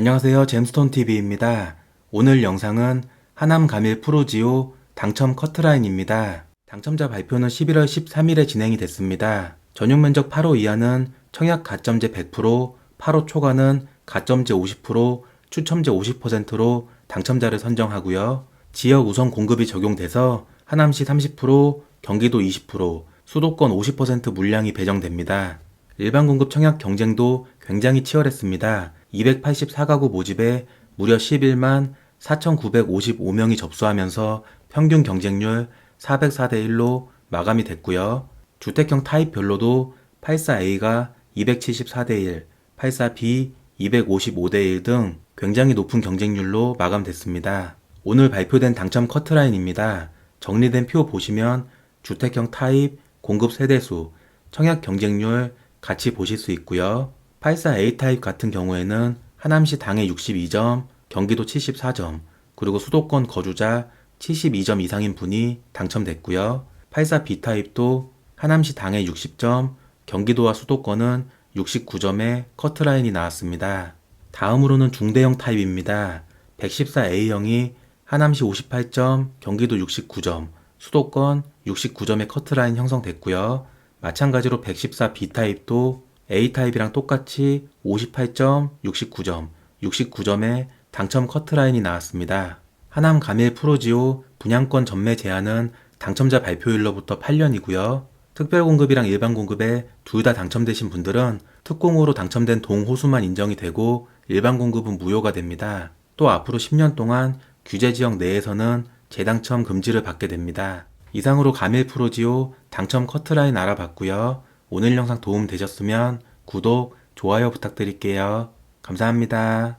안녕하세요. 잼스톤TV입니다. 오늘 영상은 하남 가밀 프로지오 당첨 커트라인입니다. 당첨자 발표는 11월 13일에 진행이 됐습니다. 전용 면적 8호 이하는 청약 가점제 100%, 8호 초과는 가점제 50%, 추첨제 50%로 당첨자를 선정하고요. 지역 우선 공급이 적용돼서 하남시 30%, 경기도 20%, 수도권 50% 물량이 배정됩니다. 일반 공급 청약 경쟁도 굉장히 치열했습니다. 284가구 모집에 무려 11만 4,955명이 접수하면서 평균 경쟁률 404대 1로 마감이 됐고요. 주택형 타입별로도 84A가 274대 1, 84B 255대 1 등 굉장히 높은 경쟁률로 마감됐습니다. 오늘 발표된 당첨 커트라인입니다. 정리된 표 보시면 주택형 타입, 공급 세대수, 청약 경쟁률 같이 보실 수 있고요. 84A 타입 같은 경우에는 하남시 당해 62점, 경기도 74점, 그리고 수도권 거주자 72점 이상인 분이 당첨됐고요. 84B 타입도 하남시 당해 60점, 경기도와 수도권은 69점의 커트라인이 나왔습니다. 다음으로는 중대형 타입입니다. 114A형이 하남시 58점, 경기도 69점, 수도권 69점의 커트라인 형성됐고요. 마찬가지로 114B 타입도 A 타입이랑 똑같이 58점, 69점, 69점의 당첨 커트라인이 나왔습니다. 하남 가밀 프로지오 분양권 전매 제한은 당첨자 발표일로부터 8년이고요. 특별 공급이랑 일반 공급에 둘 다 당첨되신 분들은 특공으로 당첨된 동호수만 인정이 되고 일반 공급은 무효가 됩니다. 또 앞으로 10년 동안 규제 지역 내에서는 재당첨 금지를 받게 됩니다. 이상으로 가밀 프로지오 당첨 커트라인 알아봤고요. 오늘 영상 도움 되셨으면 구독, 좋아요 부탁드릴게요. 감사합니다.